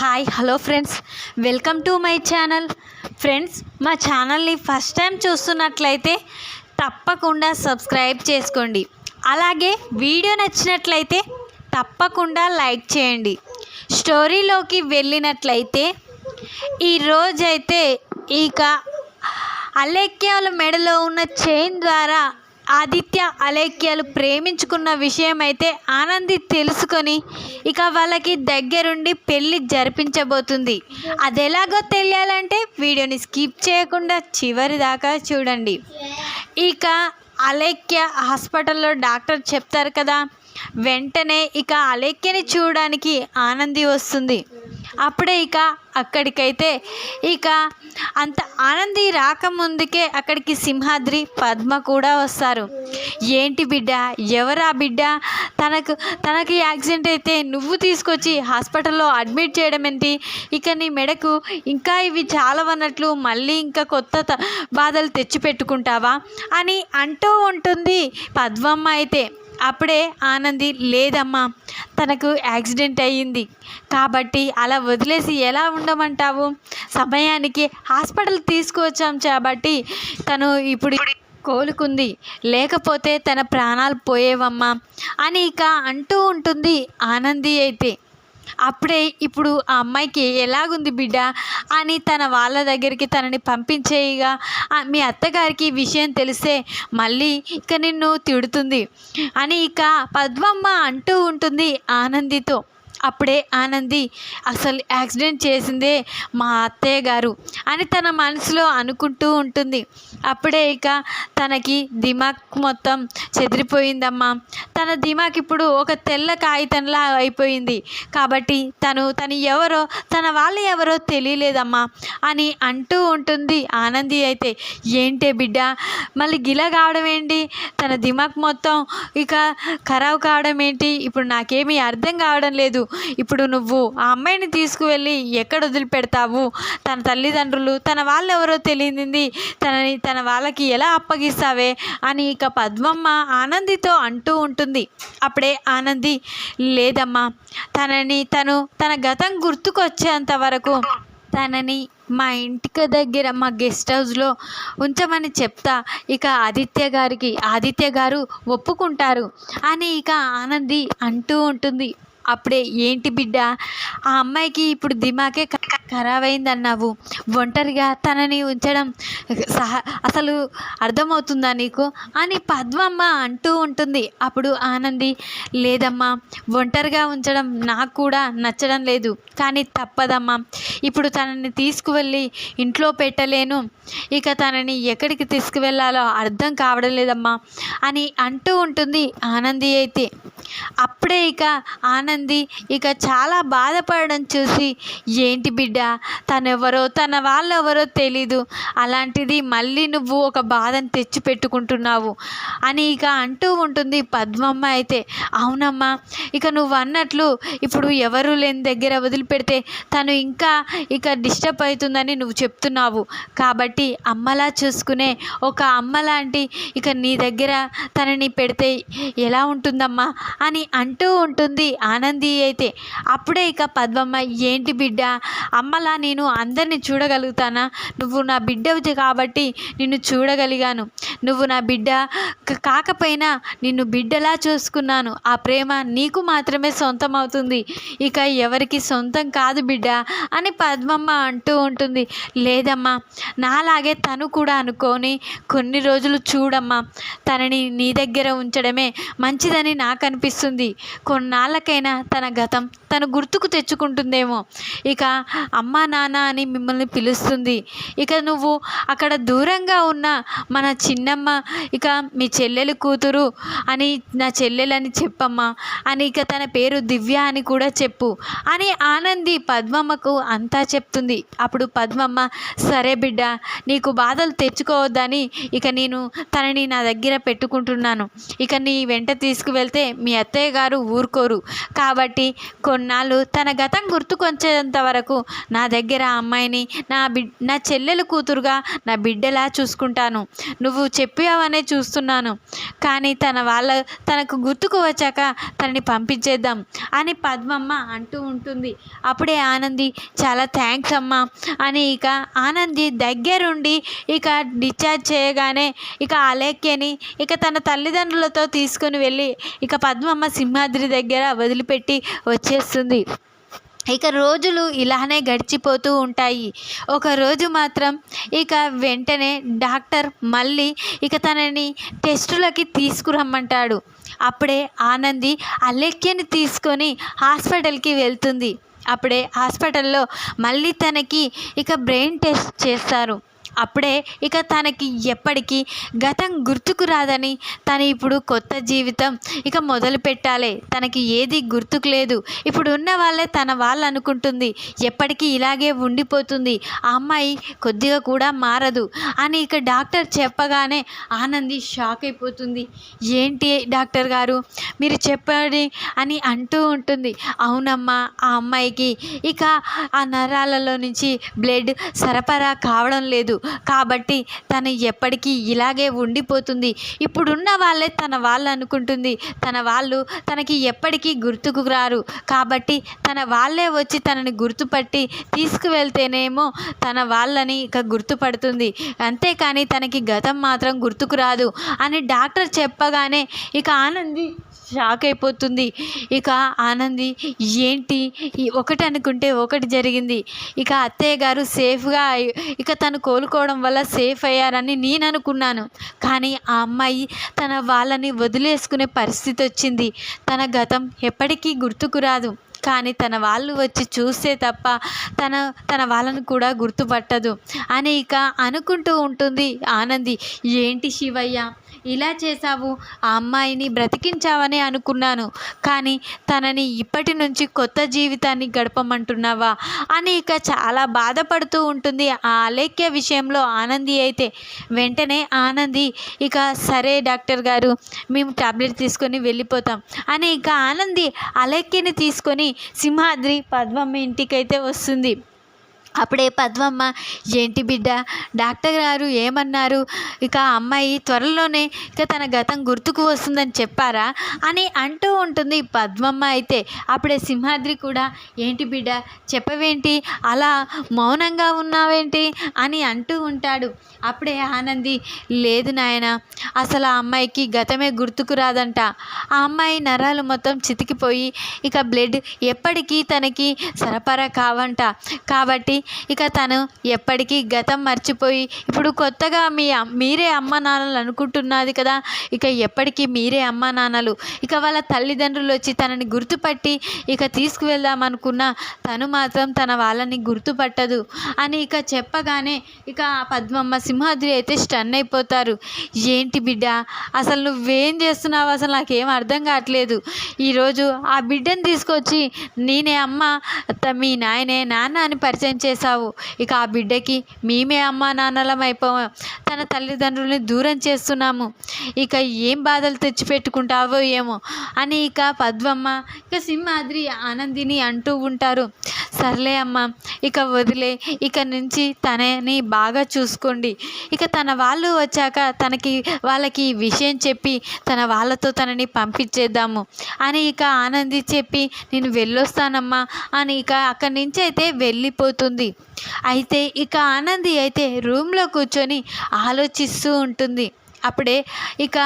Hi hello friends welcome to my channel friends మా ఛానల్ని first time చూస్తున్నట్లయితే తప్పకుండా సబ్స్క్రైబ్ చేసుకోండి. అలాగే వీడియో నచ్చినట్లయితే తప్పకుండా లైక్ చేయండి. స్టోరీలోకి వెళ్ళినట్లయితే ఈరోజైతే ఇక అలేఖ్యాల మెడలో ఉన్న చైన్ ద్వారా ఆదిత్య అలేఖ్యలు ప్రేమించుకున్న విషయం అయితే ఆనంది తెలుసుకొని ఇక వాళ్ళకి దగ్గరుండి పెళ్ళి జరిపించబోతుంది. అది ఎలాగో తెలియాలంటే వీడియోని స్కిప్ చేయకుండా చివరి దాకా చూడండి. ఇక అలేఖ్య హాస్పిటల్లో డాక్టర్ చెప్తారు కదా వెంటనే ఇక అలేఖ్యని చూడడానికి ఆనంది వస్తుంది. అప్పుడే ఇక అక్కడికైతే ఇక అంత ఆనంది రాకముందుకే అక్కడికి సింహాద్రి పద్మ కూడా వస్తారు. ఏంటి బిడ్డ? ఎవరా బిడ్డ? తనకు తనకి యాక్సిడెంట్ అయితే నువ్వు తీసుకొచ్చి హాస్పిటల్లో అడ్మిట్ చేయడం ఏంటి? ఇక నీ మెడకు ఇంకా ఇవి చాలా అన్నట్లు మళ్ళీ ఇంకా కొత్త త- బాధలు తెచ్చిపెట్టుకుంటావా? అని అంటూ ఉంటుంది పద్మమ్మ అయితే. అప్పుడే ఆనంది లేదమ్మా తనకు యాక్సిడెంట్ అయ్యింది. కాబట్టి అలా వదిలేసి ఎలా ఉండమంటావు? సమయానికి హాస్పిటల్ తీసుకువచ్చాం కాబట్టి తను ఇప్పుడు కోలుకుంది. లేకపోతే తన ప్రాణాలు పోయేవమ్మా అని ఇక అంటూ ఉంటుంది ఆనంది అయితే. అప్పుడే ఇప్పుడు ఆ అమ్మాయికి ఎలాగుంది బిడ్డ అని తన వాళ్ళ దగ్గరికి తనని పంపించేయగా మీ అత్తగారికి విషయం తెలిస్తే మళ్ళీ ఇక నిన్ను తిడుతుంది అని ఇక పద్మమ్మ అంటూ ఉంటుంది ఆనందితో. అప్పుడే ఆనంది అసలు యాక్సిడెంట్ చేసిందే మా అత్తయ్య గారు అని తన మనసులో అనుకుంటూ ఉంటుంది. అప్పుడే ఇక తనకి దిమాక్ మొత్తం చెదిరిపోయిందమ్మా. తన దిమాక్ ఇప్పుడు ఒక తెల్ల కాగితంలా అయిపోయింది. కాబట్టి తను తను ఎవరో తన వాళ్ళు ఎవరో తెలియలేదమ్మా అని అంటూ ఉంటుంది ఆనంది అయితే. ఏంటే బిడ్డ మళ్ళీ గిలా కావడం ఏంటి? తన దిమాక్ మొత్తం ఇక ఖరాబ్ కావడం ఏంటి? ఇప్పుడు నాకేమీ అర్థం కావడం లేదు. ఇప్పుడు నువ్వు ఆ అమ్మాయిని తీసుకువెళ్ళి ఎక్కడ వదిలిపెడతావు? తన తల్లిదండ్రులు తన వాళ్ళు ఎవరో తెలియనింది తనని తన వాళ్ళకి ఎలా అప్పగిస్తావే అని ఇక పద్మమ్మ ఆనందితో అంటూ ఉంటుంది. అప్పుడే ఆనంది లేదమ్మా తనని తను తన గతం గుర్తుకొచ్చేంత వరకు తనని మా ఇంటికి దగ్గర మా గెస్ట్ హౌస్లో ఉంచమని చెప్తా. ఇక ఆదిత్య గారికి ఆదిత్య గారు ఒప్పుకుంటారు అని ఇక ఆనంది అంటూ ఉంటుంది. అప్పుడే ఏంటి బిడ్డ ఆ అమ్మాయికి ఇప్పుడు దిమాకే ఖరాబ్ అయిందన్నావు ఒంటరిగా తనని ఉంచడం సహ అసలు అర్థమవుతుందా నీకు? అని పద్మమ్మ అంటూ ఉంటుంది. అప్పుడు ఆనంది లేదమ్మా ఒంటరిగా ఉంచడం నాకు కూడా నచ్చడం లేదు. కానీ తప్పదమ్మా. ఇప్పుడు తనని తీసుకువెళ్ళి ఇంట్లో పెట్టలేను. ఇక తనని ఎక్కడికి తీసుకువెళ్ళాలో అర్థం కావడం లేదమ్మా అని అంటూ ఉంటుంది ఆనంది అయితే. అప్పుడే ఇక ఆనంది ఇక చాలా బాధపడడం చూసి ఏంటి బిడ్డ తనెవరో తన వాళ్ళెవరో తెలీదు. అలాంటిది మళ్ళీ నువ్వు ఒక బాధను తెచ్చి పెట్టుకుంటున్నావు అని ఇక అంటూ ఉంటుంది పద్మమ్మ అయితే. అవునమ్మా ఇక నువ్వు అన్నట్లు ఇప్పుడు ఎవరు లేని దగ్గర వదిలిపెడితే తను ఇంకా ఇక డిస్టర్బ్ అవుతుందని నువ్వు చెప్తున్నావు. కాబట్టి అమ్మలా చూసుకునే ఒక అమ్మలాంటి ఇక నీ దగ్గర తనని పెడితే ఎలా ఉంటుందమ్మా అని అంటూ ఉంటుంది ఆనంది ఆనంది అయితే అప్పుడే ఇక పద్మమ్మ ఏంటి బిడ్డ అమ్మలా నేను అందరినీ చూడగలుగుతానా? నువ్వు నా బిడ్డవి కాబట్టి నిన్ను చూడగలిగాను. నువ్వు నా బిడ్డ కాకపోయినా నిన్ను బిడ్డలా చూసుకున్నాను. ఆ ప్రేమ నీకు మాత్రమే సొంతం అవుతుంది ఇక ఎవరికి సొంతం కాదు బిడ్డ అని పద్మమ్మ అంటూ ఉంటుంది. లేదమ్మా నాలాగే తను కూడా అనుకొని కొన్ని రోజులు చూడమ్మా. తనని నీ దగ్గర ఉంచడమే మంచిదని నాకు అనిపిస్తుంది కొన్నాళ్ళకైనా తన గతం తను గుర్తుకు తెచ్చుకుంటుందేమో. ఇక అమ్మ నాన్న అని మిమ్మల్ని పిలుస్తుంది. ఇక నువ్వు అక్కడ దూరంగా ఉన్న మన చిన్నమ్మ ఇక మీ చెల్లెలు కూతురు అని నా చెల్లెలని చెప్పమ్మా. అని ఇక తన పేరు దివ్య అని కూడా చెప్పు. అని ఆనంది పద్మమ్మకు అంతా చెప్తుంది. అప్పుడు పద్మమ్మ సరే బిడ్డ నీకు బాధలు తెచ్చుకోవద్దని ఇక నేను తనని నా దగ్గర పెట్టుకుంటున్నాను. ఇక నీ వెంట తీసుకువెళ్తే మీ అత్తయ్య గారు ఊరుకోరు. కాబట్టి కొన్నాళ్ళు తన గతం గుర్తుకొచ్చేంత వరకు నా దగ్గర ఆ అమ్మాయిని నా బి నా చెల్లెలు కూతురుగా నా బిడ్డలా చూసుకుంటాను. నువ్వు చెప్పావనే చూస్తున్నాను. కానీ తన వాళ్ళ తనకు గుర్తుకు వచ్చాక తనని పంపించేద్దాం అని పద్మమ్మ అంటూ ఉంటుంది. అప్పుడే ఆనంది చాలా థ్యాంక్స్ అమ్మా అని ఇక ఆనంది దగ్గరుండి ఇక డిశ్చార్జ్ చేయగానే ఇక అలేఖ్యని ఇక తన తల్లిదండ్రులతో తీసుకొని వెళ్ళి ఇక పద్మమ్మ సింహాద్రి దగ్గర వదిలిపెట్టి వచ్చేస్తుంది. ఇక రోజులు ఇలానే గడిచిపోతూ ఉంటాయి. ఒకరోజు మాత్రం ఇక వెంటనే డాక్టర్ మళ్ళీ ఇక తనని టెస్టులకి తీసుకురమ్మంటాడు. అప్పుడే ఆనంది అలెక్యని తీసుకొని హాస్పిటల్కి వెళ్తుంది. అప్పుడే హాస్పిటల్లో మళ్ళీ తనకి ఇక బ్రెయిన్ టెస్ట్ చేస్తారు. అప్పుడే ఇక తనకి ఎప్పటికీ గతం గుర్తుకు రాదని తను ఇప్పుడు కొత్త జీవితం ఇక మొదలు పెట్టాలి. తనకి ఏది గుర్తుకు లేదు. ఇప్పుడు ఉన్న వాళ్ళే తన వాళ్ళు అనుకుంటుంది. ఎప్పటికీ ఇలాగే ఉండిపోతుంది. ఆ అమ్మాయి కొద్దిగా కూడా మారదు అని ఇక డాక్టర్ చెప్పగానే ఆనంది షాక్ అయిపోతుంది. ఏంటి డాక్టర్ గారు? మీరు చెప్పండి అని అంటూ ఉంటుంది. అవునమ్మా ఆ అమ్మాయికి ఇక ఆ నరాలలో నుంచి బ్లడ్ సరఫరా కావడం లేదు. కాబట్టి తను ఎప్పటికీ ఇలాగే ఉండిపోతుంది. ఇప్పుడున్న వాళ్ళే తన వాళ్ళు అనుకుంటుంది. తన వాళ్ళు తనకి ఎప్పటికీ గుర్తుకు రారు. కాబట్టి తన వాళ్ళే వచ్చి తనని గుర్తుపట్టి తీసుకువెళ్తేనేమో తన వాళ్ళని ఇక గుర్తుపడుతుంది. అంతేకాని తనకి గతం మాత్రం గుర్తుకు రాదు అని డాక్టర్ చెప్పగానే ఇక ఆనంది షాక్ అయిపోతుంది ఇక ఆనంది ఏంటి? ఒకటి అనుకుంటే ఒకటి జరిగింది. ఇక అత్తయ్య గారు సేఫ్గా ఇక తను కోలుకోవడం వల్ల సేఫ్ అయ్యారని నేను అనుకున్నాను. కానీ ఆ అమ్మాయి తన వాళ్ళని వదిలేసుకునే పరిస్థితి వచ్చింది. తన గతం ఎప్పటికీ గుర్తుకు రాదు. కానీ తన వాళ్ళు వచ్చి చూస్తే తప్ప తన తన వాళ్ళను కూడా గుర్తుపట్టదు. అని ఇక అనుకుంటూ ఉంటుంది ఆనంది. ఏంటి శివయ్య? ఇలా చేశావు? ఆ అమ్మాయిని బ్రతికించావని అనుకున్నాను. కానీ తనని ఇప్పటి నుంచి కొత్త జీవితాన్ని గడపమంటున్నావా? అని ఇక చాలా బాధపడుతూ ఉంటుంది ఆ అలేఖ్య విషయంలో ఆనంది అయితే. వెంటనే ఆనంది ఇక సరే డాక్టర్ గారు మేము టాబ్లెట్ తీసుకొని వెళ్ళిపోతాం అని ఇక ఆనంది అలేఖ్యని తీసుకొని సింహాద్రి పద్మమ్మ ఇంటికైతే వస్తుంది. అప్పుడే పద్మమ్మ ఏంటి బిడ్డ డాక్టర్ గారు ఏమన్నారు? ఇక అమ్మాయి త్వరలోనే ఇక తన గతం గుర్తుకు వస్తుందని చెప్పారా? అని అంటూ ఉంటుంది పద్మమ్మ అయితే. అప్పుడే సింహాద్రి కూడా ఏంటి బిడ్డ చెప్పవేంటి? అలా మౌనంగా ఉన్నావేంటి? అని అంటూ ఉంటాడు. అప్పుడే ఆనంది లేదు నాయన అసలు ఆ అమ్మాయికి గతమే గుర్తుకు రాదంట. ఆ అమ్మాయి నరాలు మొత్తం చితికిపోయి ఇక బ్లడ్ ఎప్పటికీ తనకి సరఫరా కావంట. కాబట్టి ఇక తను ఎప్పటికీ గతం మర్చిపోయి ఇప్పుడు కొత్తగా మీ మీరే అమ్మ నాన్నలు అనుకుంటున్నది కదా ఇక ఎప్పటికీ మీరే అమ్మ నాన్నలు. ఇక వాళ్ళ తల్లిదండ్రులు వచ్చి తనని గుర్తుపట్టి ఇక తీసుకువెళ్దాం అనుకున్న తను మాత్రం తన వాళ్ళని గుర్తుపట్టదు అని ఇక చెప్పగానే ఇక ఆ పద్మమ్మ సింహాద్రి అయితే స్టన్ అయిపోతారు. ఏంటి బిడ్డ అసలు నువ్వేం చేస్తున్నావు? అసలు నాకేం అర్థం కావట్లేదు. ఈరోజు ఆ బిడ్డను తీసుకొచ్చి నేనే అమ్మ మీ నాయనే నాన్న అని పరిచయం చేశావు. ఇక ఆ బిడ్డకి మేమే అమ్మా నాన్నలం అయిపోయాం తన తల్లిదండ్రుల్ని దూరం చేస్తున్నాము. ఇక ఏం బాధలు తెచ్చిపెట్టుకుంటావో ఏమో అని ఇక పద్మమ్మ ఇక సింహాద్రి ఆనందిని అంటూ ఉంటారు. సర్లే అమ్మ ఇక వదిలే ఇక నుంచి తనని బాగా చూసుకోండి. ఇక తన వాళ్ళు వచ్చాక తనకి వాళ్ళకి ఈ విషయం చెప్పి తన వాళ్ళతో తనని పంపించేద్దాము అని ఇక ఆనంది చెప్పి నేను వెళ్ళొస్తానమ్మా అని ఇక అక్కడి నుంచి అయితే వెళ్ళిపోతుంది. అయితే ఇక ఆనంది అయితే రూమ్లో కూర్చొని ఆలోచిస్తూ ఉంటుంది. అప్పుడే ఇక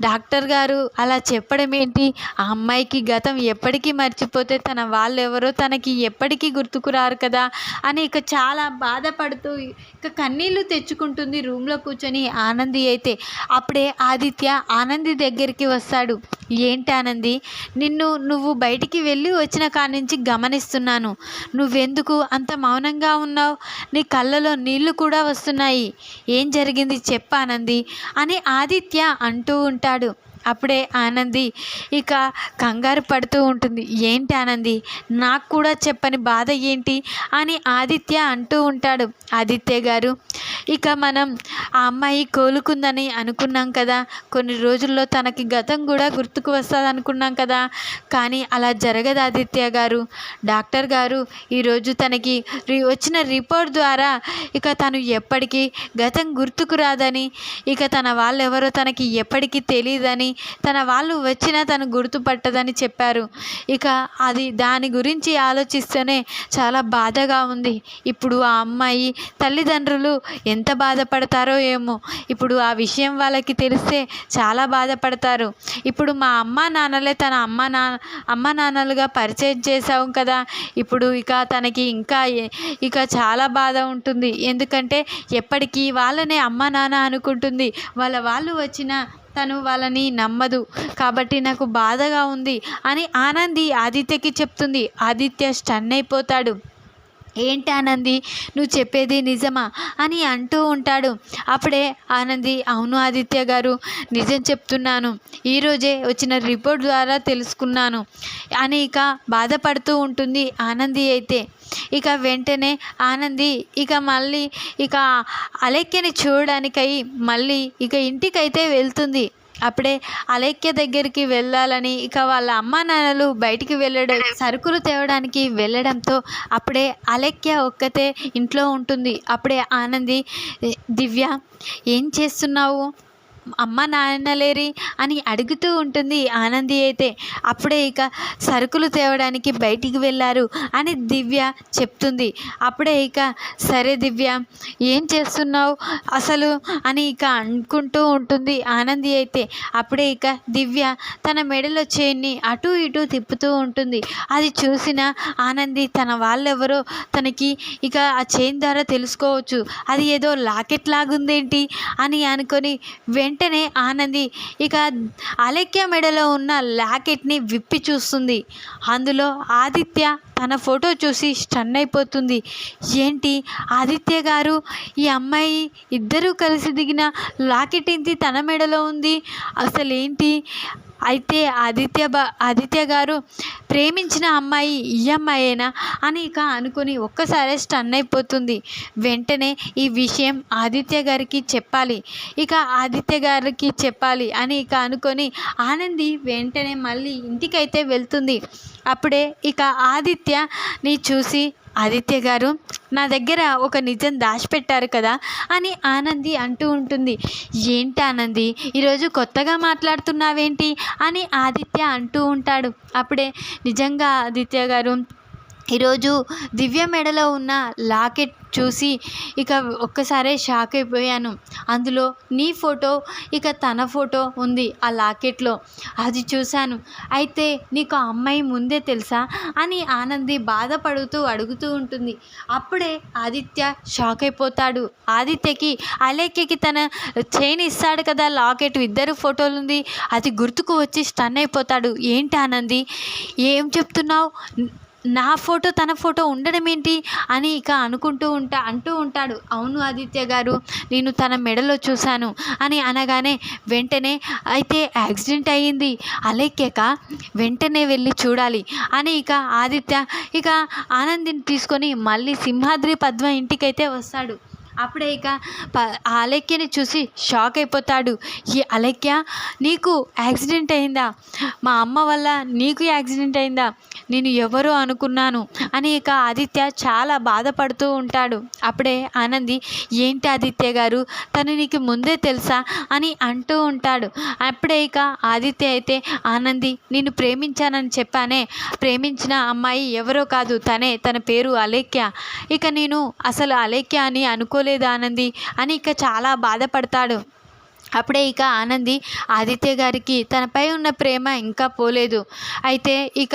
డాక్టర్ గారు అలా చెప్పడం ఏంటి? ఆ అమ్మాయికి గతం ఎప్పటికీ మర్చిపోతే తన వాళ్ళు ఎవరో తనకి ఎప్పటికీ గుర్తుకురారు కదా? అని ఇక చాలా బాధపడుతూ ఇక కన్నీళ్ళు తెచ్చుకుంటుంది రూమ్లో కూర్చొని ఆనంది అయితే. అప్పుడే ఆదిత్య ఆనంది దగ్గరికి వస్తాడు. ఏంటి ఆనంది? నిన్ను నువ్వు బయటికి వెళ్ళి వచ్చిన కాడి నుంచి గమనిస్తున్నాను. నువ్వెందుకు అంత మౌనంగా ఉన్నావు? నీ కళ్ళలో నీళ్ళు కూడా వస్తున్నాయి. ఏం జరిగింది చెప్పానంది అని ఆదిత్య అంటూ ఉంటాడు. అప్పుడే ఆనంది ఇక కంగారు పడుతూ ఉంటుంది. ఏంటి ఆనంది? నాకు కూడా చెప్పని బాధ ఏంటి? అని ఆదిత్య అంటూ ఉంటాడు. ఆదిత్య గారు ఇక మనం ఆ అమ్మాయి కోలుకుందని అనుకున్నాం కదా. కొన్ని రోజుల్లో తనకి గతం కూడా గుర్తుకు వస్తుంది అనుకున్నాం కదా. కానీ అలా జరగదు ఆదిత్య గారు. డాక్టర్ గారు ఈరోజు తనకి రి వచ్చిన రిపోర్ట్ ద్వారా ఇక తను ఎప్పటికీ గతం గుర్తుకు రాదని ఇక తన వాళ్ళు ఎవరో తనకి ఎప్పటికీ తెలియదని తన వాళ్ళు వచ్చినా తను గుర్తుపట్టదని చెప్పారు. ఇక అది దాని గురించి ఆలోచిస్తేనే చాలా బాధగా ఉంది. ఇప్పుడు ఆ అమ్మాయి తల్లిదండ్రులు ఎంత బాధపడతారో ఏమో. ఇప్పుడు ఆ విషయం వాళ్ళకి తెలిస్తే చాలా బాధపడతారు. ఇప్పుడు మా అమ్మ నాన్నలే తన అమ్మ నాన్న అమ్మ నాన్నలుగా పరిచయం చేశాం కదా. ఇప్పుడు ఇక తనకి ఇంకా ఏ- ఇక చాలా బాధ ఉంటుంది. ఎందుకంటే ఎప్పటికీ వాళ్ళనే అమ్మ నాన్న అనుకుంటుంది. వాళ్ళ వాళ్ళు వచ్చినా తను వాళ్ళని నమ్మదు. కాబట్టి నాకు బాధగా ఉంది అని ఆనంది ఆదిత్యకి చెప్తుంది. ఆదిత్య స్టన్ అయిపోతాడు ఏంటి ఆనంది? నువ్వు చెప్పేది నిజమా? అని అంటూ ఉంటాడు. అప్పుడే ఆనంది అవును ఆదిత్య గారు నిజం చెప్తున్నాను. ఈరోజే వచ్చిన రిపోర్ట్ ద్వారా తెలుసుకున్నాను. అని ఇక బాధపడుతూ ఉంటుంది ఆనంది అయితే. ఇక వెంటనే ఆనంది ఇక మళ్ళీ ఇక అలెక్యని చూడడానికై మళ్ళీ ఇక ఇంటికైతే వెళ్తుంది. అప్పుడే అలైక్య దగ్గరికి వెళ్ళాలని ఇక వాళ్ళ అమ్మా నాన్నలు బయటికి వెళ్ళడం సరుకులు తేవడానికి వెళ్ళడంతో అప్పుడే అలెక్య ఒక్కతే ఇంట్లో ఉంటుంది. అప్పుడే ఆనంది దివ్య ఏం చేస్తున్నావు? అమ్మ నాన్న లేరి అని అడుగుతూ ఉంటుంది ఆనంది అయితే. అప్పుడే ఇక సరుకులు తేవడానికి బయటికి వెళ్ళారు అని దివ్య చెప్తుంది. అప్పుడే ఇక సరే దివ్య ఏం చేస్తున్నావు అసలు అని ఇక అనుకుంటూ ఉంటుంది ఆనంది అయితే. అప్పుడే ఇక దివ్య తన మెడలో చేయిని అటు ఇటు తిప్పుతూ ఉంటుంది. అది చూసిన ఆనంది తన వాళ్ళెవరో తనకి ఇక ఆ చైన్ ద్వారా తెలుసుకోవచ్చు. అది ఏదో లాకెట్ లాగుందేంటి అని అనుకొని వెంటనే ఆనంది ఇక అలెక్య మెడలో ఉన్న లాకెట్ని విప్పి చూస్తుంది. అందులో ఆదిత్య తన ఫోటో చూసి స్టన్ అయిపోతుంది. ఏంటి? ఆదిత్య గారు ఈ అమ్మాయి ఇద్దరూ కలిసి దిగిన లాకెట్ ఏంటి తన మెడలో ఉంది? అసలేంటి? అయితే ఆదిత్య బా ఆదిత్య గారు ప్రేమించిన అమ్మాయి ఈ అమ్మాయేనా? అని ఇక అనుకుని ఒక్కసారి స్టన్ అయిపోతుంది. వెంటనే ఈ విషయం ఆదిత్య గారికి చెప్పాలి. ఇక ఆదిత్య గారికి చెప్పాలి అని ఇక అనుకొని ఆనంది వెంటనే మళ్ళీ ఇంటికైతే వెళ్తుంది. అప్పుడే ఇక ఆదిత్యని చూసి ఆదిత్య గారు నా దగ్గర ఒక నిజం దాచిపెట్టారు కదా అని ఆనంది అంటూ ఉంటుంది. ఏంటి ఆనంది ఈరోజు కొత్తగా మాట్లాడుతున్నావేంటి? అని ఆదిత్య అంటూ ఉంటాడు. అప్పుడే నిజంగా ఆదిత్య గారు ఈరోజు దివ్య మెడలో ఉన్న లాకెట్ చూసి ఇక ఒక్కసారే షాక్ అయిపోయాను. అందులో నీ ఫోటో ఇక తన ఫోటో ఉంది ఆ లాకెట్లో. అది చూశాను. అయితే నీకు ఆ అమ్మాయి ముందే తెలుసా? అని ఆనంది బాధపడుతూ అడుగుతూ ఉంటుంది. అప్పుడే ఆదిత్య షాక్ అయిపోతాడు. ఆదిత్యకి అలేఖ్యకి తన చైన్ ఇస్తాడు కదా లాకెట్ ఇద్దరు ఫోటోలు ఉంది. అది గుర్తుకు వచ్చి స్టన్ అయిపోతాడు. ఏంటి ఆనంది? ఏం చెప్తున్నావు? నా ఫోటో తన ఫోటో ఉండడం ఏంటి అని ఇక అనుకుంటూ ఉంటా అంటూ ఉంటాడు. అవును ఆదిత్య గారు నేను తన మెడలో చూశాను అని అనగానే వెంటనే అయితే యాక్సిడెంట్ అయ్యింది అలెక్కాక? వెంటనే వెళ్ళి చూడాలి అని ఇక ఆదిత్య ఇక ఆనందిని తీసుకొని మళ్ళీ సింహాద్రి పద్మ ఇంటికైతే వస్తాడు. అప్పుడే ఇక ఆ అలెక్యని చూసి షాక్ అయిపోతాడు. ఈ అలెక్య నీకు యాక్సిడెంట్ అయిందా? మా అమ్మ వల్ల నీకు యాక్సిడెంట్ అయిందా? నేను ఎవరో అనుకున్నాను అని ఇక ఆదిత్య చాలా బాధపడుతూ ఉంటాడు. అప్పుడే ఆనంది ఏంటి ఆదిత్య గారు? తను నీకు ముందే తెలుసా? అని అంటూ ఉంటాడు. అప్పుడే ఇక ఆదిత్య అయితే ఆనంది నేను ప్రేమించానని చెప్పానే. ప్రేమించిన అమ్మాయి ఎవరో కాదు తనే తన పేరు అలేఖ్య ఇక నేను అసలు అలేఖ్య అని అనుకో చేసుకోలేదు ఆనంది? అని ఇక చాలా బాధపడతాడు. అప్పుడే ఇక ఆనంది ఆదిత్య గారికి తనపై ఉన్న ప్రేమ ఇంకా పోలేదు. అయితే ఇక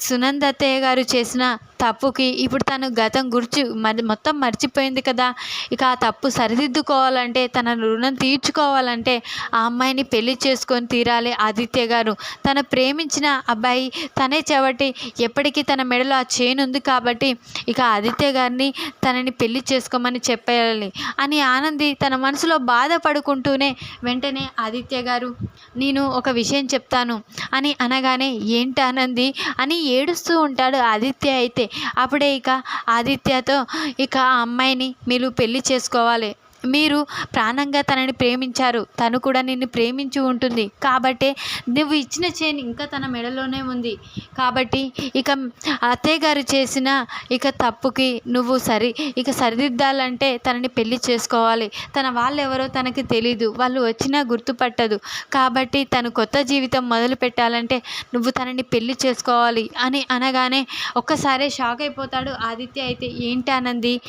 సునందత్తయ్య గారు చేసిన తప్పుకి ఇప్పుడు తను గతం గుర్చి మరి మొత్తం మర్చిపోయింది కదా. ఇక ఆ తప్పు సరిదిద్దుకోవాలంటే తన రుణం తీర్చుకోవాలంటే ఆ అమ్మాయిని పెళ్ళి చేసుకొని తీరాలి ఆదిత్య గారు. తన ప్రేమించిన అబ్బాయి తనే చెవటి ఎప్పటికీ తన మెడలో ఆ చైన్ ఉంది కాబట్టి ఇక ఆదిత్య గారిని తనని పెళ్ళి చేసుకోమని చెప్పేయాలి అని ఆనంది తన మనసులో బాధపడుకుంటూనే వెంటనే ఆదిత్య గారు నేను ఒక విషయం చెప్తాను అని అనగానే ఏంటి ఆనంది? అని ఏడుస్తూ ఉంటాడు ఆదిత్య అయితే. అప్పుడే ఇక ఆదిత్యతో ఇక ఆ అమ్మాయిని మీరు పెళ్ళి చేసుకోవాలి. మీరు ప్రాణంగా తనని ప్రేమించారు. తను కూడా నిన్ను ప్రేమించి ఉంటుంది. కాబట్టే నువ్వు ఇచ్చిన చైన్ ఇంకా తన మెడలోనే ఉంది. కాబట్టి ఇక అత్తయ్య గారు చేసిన ఇక తప్పుకి నువ్వు సరి ఇక సరిదిద్దాలంటే తనని పెళ్ళి చేసుకోవాలి. తన వాళ్ళు ఎవరో తనకి తెలీదు. వాళ్ళు వచ్చినా గుర్తుపట్టదు. కాబట్టి తను కొత్త జీవితం మొదలు పెట్టాలంటే నువ్వు తనని పెళ్ళి చేసుకోవాలి అని అనగానే ఒక్కసారే షాక్ అయిపోతాడు ఆదిత్య అయితే. ఏంటి ఆనంది?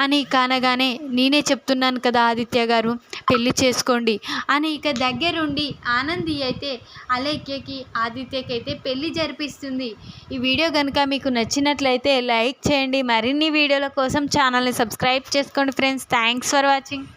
అని కానగానే అనగానే నేనే చెప్తున్నాను కదా ఆదిత్య గారు? పెళ్ళి చేసుకోండి. అని ఇక దగ్గరుండి ఆనంది అయితే అలేఖ్యకి ఆదిత్యకి అయితే పెళ్ళి జరిపిస్తుంది. ఈ వీడియో కనుక మీకు నచ్చినట్లయితే లైక్ చేయండి. మరిన్ని వీడియోల కోసం ఛానల్ని సబ్స్క్రైబ్ చేసుకోండి ఫ్రెండ్స్. Thanks for watching.